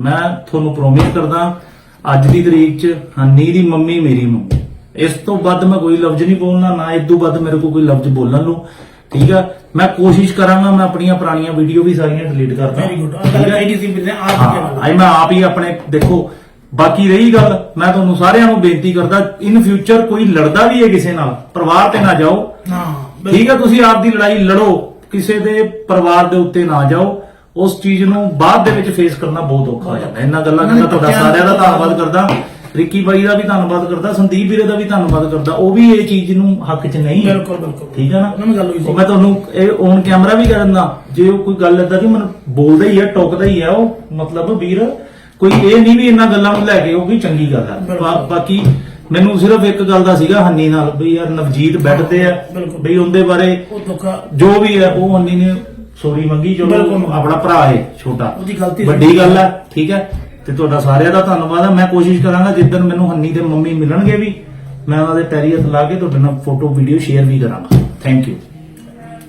ਮੈਂ ਤੁਹਾਨੂੰ ਪ੍ਰੋਮਿਸ ਕਰਦਾ ਅੱਜ ਦੀ ਤਰੀਕ 'ਚ ਹੰਨੀ ਦੀ ਮੰਮੀ ਮੇਰੀ ਮੰਮੀ। ਇਸ ਤੋਂ ਵੱਧ ਮੈਂ ਕੋਈ ਲਫ਼ਜ਼ ਨਹੀਂ ਬੋਲਣਾ ਨਾ ਇਸ ਤੋਂ ਵੱਧ ਮੇਰੇ ਕੋਲ ਕੋਈ ਲਫ਼ਜ਼ ਬੋਲਣ ਨੂੰ। ਠੀਕ ਆ? ਮੈਂ ਕੋਸ਼ਿਸ਼ ਕਰਾਂਗਾ ਮੈਂ ਆਪਣੀਆਂ ਪੁਰਾਣੀਆਂ ਵੀਡੀਓ ਵੀ ਸਾਰੀਆਂ ਡਿਲੀਟ ਕਰਦਾ ਵੈਰੀ ਗੁੱਡ ਆ? ਨੇ ਆਪ ਆਈ ਮੈਂ ਆਪ ਹੀ ਆਪਣੇ ਦੇਖੋ ਬਾਕੀ ਰਹੀ ਗੱਲ ਮੈਂ ਤੁਹਾਨੂੰ ਸਾਰਿਆਂ ਨੂੰ ਬੇਨਤੀ ਕਰਦਾ ਇਨ ਫਿਊਚਰ ਕੋਈ ਲੜਦਾ ਵੀ ਹੈ ਕਿਸੇ ਨਾਲ ਪਰਿਵਾਰ ਤੇ ਨਾ ਜਾਓ। ਹਾਂ ਠੀਕ ਹੈ ਤੁਸੀਂ ਆਪ ਦੀ ਲੜਾਈ ਲੜੋ ਕਿਸੇ ਦੇ ਪਰਿਵਾਰ ਦੇ ਉੱਤੇ ਨਾ ਜਾਓ। ਉਸ ਚੀਜ਼ ਨੂੰ ਬਾਅਦ ਦੇ ਵਿੱਚ ਫੇਸ ਕਰਨਾ ਬਹੁਤ ਔਖਾ ਹੋ ਜਾਂਦਾ। ਇਹਨਾਂ ਗੱਲਾਂ ਦਾ ਤੁਹਾਡਾ ਸਾਰਿਆਂ ਦਾ ਧੰਨਵਾਦ ਕਰਦਾ। ਰਿੱਕੀ ਬਾਈ ਦਾ ਵੀ ਧੰਨਵਾਦ ਕਰਦਾ ਸੰਦੀਪ ਵੀਰੇ ਦਾ ਵੀ ਧੰਨਵਾਦ ਕਰਦਾ। ਉਹ ਵੀ ਇਹ ਚੀਜ਼ ਨੂੰ ਹੱਕ 'ਚ ਨਹੀਂ ਹੈ। ਬਿਲਕੁਲ ਬਿਲਕੁਲ। ਠੀਕ ਹੈ ਨਾ? ਉਹਨਾਂ ਨਾਲ ਗੱਲ ਹੋਈ ਸੀ। ਮੈਂ ਤੁਹਾਨੂੰ ਇਹ ਔਨ ਕੈਮਰਾ ਵੀ ਕਰ ਦਿੰਦਾ। ਜੇ ਉਹ ਕੋਈ ਗੱਲ ਏਦਾਂ ਦੀ ਮਨ ਬੋਲਦਾ ਹੀ ਹੈ ਟੋਕਦਾ ਹੀ ਹੈ ਉਹ ਮਤਲਬ ਵੀਰ ਕੋਈ ਇਹ ਨਹੀਂ ਵੀ ਇਹਨਾਂ ਗੱਲਾਂ ਨੂੰ ਲੈ ਕੇ ਉਹ ਵੀ ਚੰਗੀ ਗੱਲ ਹੈ। ਬਾ- ਬਾਕੀ ਮੈਨੂੰ ਸਿਰਫ ਇੱਕ ਗੱਲ ਦਾ ਸੀਗਾ ਹੰਨੀ ਨਾਲ ਵੀ ਯਾਰ ਨਵਜੀਤ ਬੈੱਡ ਤੇ ਆ। ਬਿਲਕੁਲ। ਵੀ ਉਹਦੇ ਬਾਰੇ ਉਹ ਜੋ ਵੀ ਹੈ ਉਹ ਹੰਨੀ ਨੇ ਸੋਰੀ ਮੰਗੀ ਜੋ ਬਿਲਕੁਲ। ਆਪਣਾ ਭਰਾ ਹੈ ਛੋਟਾ। ਉਹਦੀ ਗਲਤੀ ਸੀ। ਵੱਡੀ ਗੱਲ ਹੈ ਠੀਕ ਹੈ? ਤੇ ਤੁਹਾਡਾ ਸਾਰਿਆਂ ਦਾ ਧੰਨਵਾਦ ਹੈ ਮੈਂ ਕੋਸ਼ਿਸ਼ ਕਰਾਂਗਾ ਜਿੱਦਣ ਮੈਨੂੰ ਹੰਨੀ ਦੇ ਮੰਮੀ ਮਿਲਣਗੇ ਵੀ ਮੈਂ ਉਹਨਾਂ ਦੇ ਪੈਰੀ ਹੱਥ ਲਾ ਕੇ ਤੁਹਾਡੇ ਨਾਲ ਫੋਟੋ ਵੀਡੀਓ ਸ਼ੇਅਰ ਵੀ ਕਰਾਂਗਾ। ਥੈਂਕ ਯੂ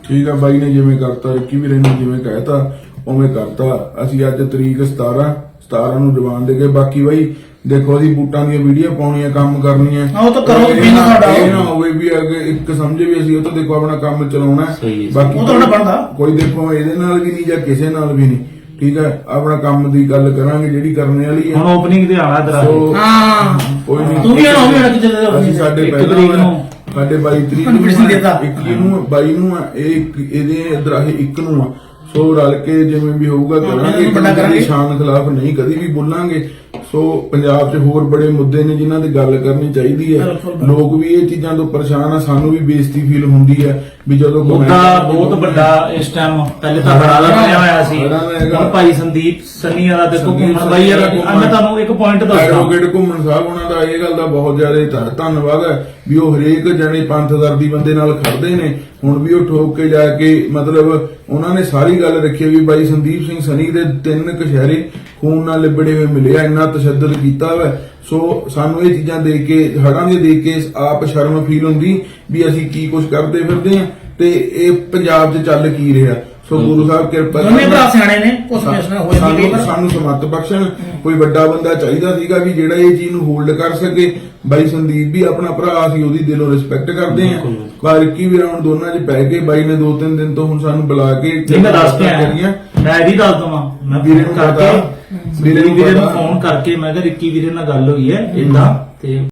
ਠੀਕ ਆ ਬਾਈ ਨੇ ਜਿਵੇਂ ਕਰਤਾ ਰਿੱਕੀ ਵੀਰੇ ਨੇ ਜਿਵੇਂ ਕਹਿਤਾ ਉਵੇਂ ਕਰਤਾ। ਅਸੀਂ ਅੱਜ ਤਰੀਕ 17 17 ਨੂੰ ਜਵਾਨ ਦੇ ਕੇ ਬਾਕੀ ਬਾਈ ਦੇਖੋ ਅਸੀਂ ਬੂਟਾਂ ਦੀਆਂ ਵੀਡੀਓ ਪਾਉਣੀਆਂ ਕੰਮ ਕਰਨੀਆਂ ਹਾਂ, ਉਹ ਤਾਂ ਕਰੋ, ਵੀ ਨਾ ਨਾ- ਸਾਡਾ। ਇਹ ਨਾ ਹੋਵੇ ਵੀ ਅੱਗੇ ਇੱਕ ਸਮਝੇ ਵੀ ਅਸੀਂ ਉਹ ਤਾਂ ਦੇਖੋ ਆਪਣਾ ਕੰਮ ਚਲਾਉਣਾ। ਬਾਕੀ ਉਹ ਤਾਂ ਬਣਦਾ। ਕੋਈ ਦੇਖੋ ਇਹਦੇ ਨਾਲ ਵੀ ਨਹੀਂ ਜਾਂ ਕਿਸੇ ਨਾਲ ਵੀ ਨਹੀਂ ਠੀਕ ਹੈ ਆਪਣਾ ਕੰਮ ਦੀ ਗੱਲ ਕਰਾਂਗੇ ਜਿਹੜੀ ਕਰਨੇ ਵਾਲੀ ਹੈ ਹੁਣ ਓਪਨਿੰਗ ਤੇ ਆਣਾ ਤੇਰਾ ਹਾਂ ਕੋਈ ਨਹੀਂ ਤੂੰ ਵੀ ਆਉਣਾ ਹੋਵੇ ਅੱਜ ਜਦੋਂ ਅਸੀਂ ਸਾਡੇ ਇੱਕ ਪਹਿਲਾਂ ਤਰੀਕ ਨੂੰ। ਸਾਡੇ 22 ਤਰੀਕ ਦੇਤਾ। ਇੱਕ ਨੂੰ 22 ਨੂੰ ਆ, ਇਹ ਇੱਕ- ਇਹਦੇ ਦਰਾਹੇ ਇੱਕ ਨੂੰ ਆ ਸੋ ਰਲ ਕੇ ਜਿਵੇਂ ਵੀ ਹੋਊਗਾ ਕਰਾਂਗੇ ਇਹਨੂੰ ਵੱਡਾ ਕਿਸੇ ਦੀ ਕਰਾਂਗੇ। ਸ਼ਾਨ ਖਿਲਾਫ ਨਹੀਂ ਕਦੀ ਵੀ ਬੋਲਾਂਗੇ ਸੋ ਪੰਜਾਬ 'ਚ ਹੋਰ ਬੜੇ ਮੁੱਦੇ ਨੇ ਜਿਨ੍ਹਾਂ ਦੀ ਗੱਲ ਕਰਨੀ ਚਾਹੀਦੀ ਹੈ। ਲੋਕ ਵੀ ਇਹ ਚੀਜ਼ਾਂ ਤੋਂ ਪਰੇਸ਼ਾਨ ਆ ਸਾਨੂੰ ਵੀ ਬੇਇੱਜ਼ਤੀ ਫੀਲ ਹੁੰਦੀ ਹੈ ਵੀ ਜਦੋਂ ਮੁੱਦਾ ਬਹੁਤ ਵੱਡਾ ਇਸ ਟਾਈਮ ਪਹਿਲੇ ਤਾਂ ਹੜਾ ਦਾ ਬਣਿਆ ਹੋਇਆ ਸੀ। ਹੈਗਾ। ਹੁਣ ਭਾਈ ਸੰਦੀਪ ਸੰਨੀ ਵਾਲਾ ਦੇਖੋ ਸੰਦੀਪ ਘੁੰਮਣ ਬਾਈ ਯਾਰ ਸੰਨੀ ਮੈਂ ਤੁਹਾਨੂੰ ਇੱਕ ਪੁਆਇੰਟ ਦੱਸਦਾ ਐਡਵੋਕੇਟ ਘੁੰਮਣ ਸਾਹਿਬ ਉਹਨਾਂ ਦਾ ਇਹ ਗੱਲ ਦਾ ਬਹੁਤ ਜ਼ਿਆਦਾ ਧੰਨ- ਧੰਨਵਾਦ ਹੈ ਵੀ ਉਹ ਹਰੇਕ ਜਣੇ ਪੰਥਦਰਦੀ ਬੰਦੇ ਨਾਲ ਖੜਦੇ ਨੇ। ਹੁਣ ਵੀ ਉਹ ਠੋਕ ਕੇ ਜਾ ਕੇ ਮਤਲਬ ਉਹਨਾਂ ਨੇ ਸਾਰੀ ਗੱਲ ਰੱਖੀ ਵੀ ਬਾਈ ਸੰਦੀਪ ਸਿੰਘ ਸਨੀ ਦੇ ਤਿੰਨ ਕਸ਼ਹਿਰੇ ਖੂਨ ਨਾਲ ਲਿਬੜੇ ਹੋਏ ਮਿਲੇ ਆ ਇੰਨਾ ਤਸ਼ੱਦਦ ਕੀਤਾ ਵਾ। ਸੋ ਸਾਨੂੰ ਇਹ ਚੀਜ਼ਾਂ ਦੇਖ ਕੇ ਹੜਾਂ ਦੇ ਦੇਖ ਕੇ ਆਪ ਸ਼ਰਮ ਫੀਲ ਹੁੰਦੀ ਵੀ ਅਸੀਂ ਕੀ ਕੁਝ ਕਰਦੇ ਫਿਰਦੇ ਆ ਤੇ ਇਹ ਪੰਜਾਬ 'ਚ ਚੱਲ ਕੀ ਰਿਹਾ। ਸੋ ਗੁਰੂ ਸਾਹਿਬ ਕਿਰਪਾ ਕਰਨ। ਭਰਾ ਸਿਆਣੇ ਨੇ ਕੁਝ ਫੈਸਲਾ ਹੋ ਜਾਂਦੀ ਕਈ ਸਾਨੂੰ ਸਮੱਤ ਬਖਸ਼ਣ। ਕੋਈ ਵੱਡਾ ਬੰਦਾ ਚਾਹੀਦਾ ਸੀਗਾ ਵੀ ਜਿਹੜਾ ਇਹ ਚੀਜ਼ ਨੂੰ ਹੋਲਡ ਕਰ ਸਕੇ। ਬਾਈ ਸੰਦੀਪ ਵੀ ਆਪਣਾ ਭਰਾ ਸੀ ਉਹਦੀ ਦਿਲੋਂ ਰਿਸਪੈਕਟ ਕਰਦੇ ਆ ਪਰ ਕੀ ਵੀ ਰਾਉਂਡ ਦੋਨਾਂ 'ਚ ਪੈ ਕੇ ਬਾਈ ਨੇ ਦੋ ਤਿੰਨ ਦਿਨ ਤੋਂ ਹੁਣ ਸਾਨੂੰ ਬੁਲਾ ਕੇ ਮੈਂ ਦੱਸ ਕੇ। ਆਇਆ ਮੈਂ ਵੀ ਦੱਸ ਦਵਾਂ ਮੈਂ ਵੀਰੇ ਨੂੰ ਕਰਕੇ ਪਤਾ, ਵੀਰੇ ਨੂੰ। ਫੋਨ ਕਰਕੇ ਮੈਂ ਕਿਹਾ ਰਿੱਕੀ ਵੀਰੇ ਨਾਲ ਗੱਲ ਹੋਈ ਹੈ ਇਦਾਂ ਤੇ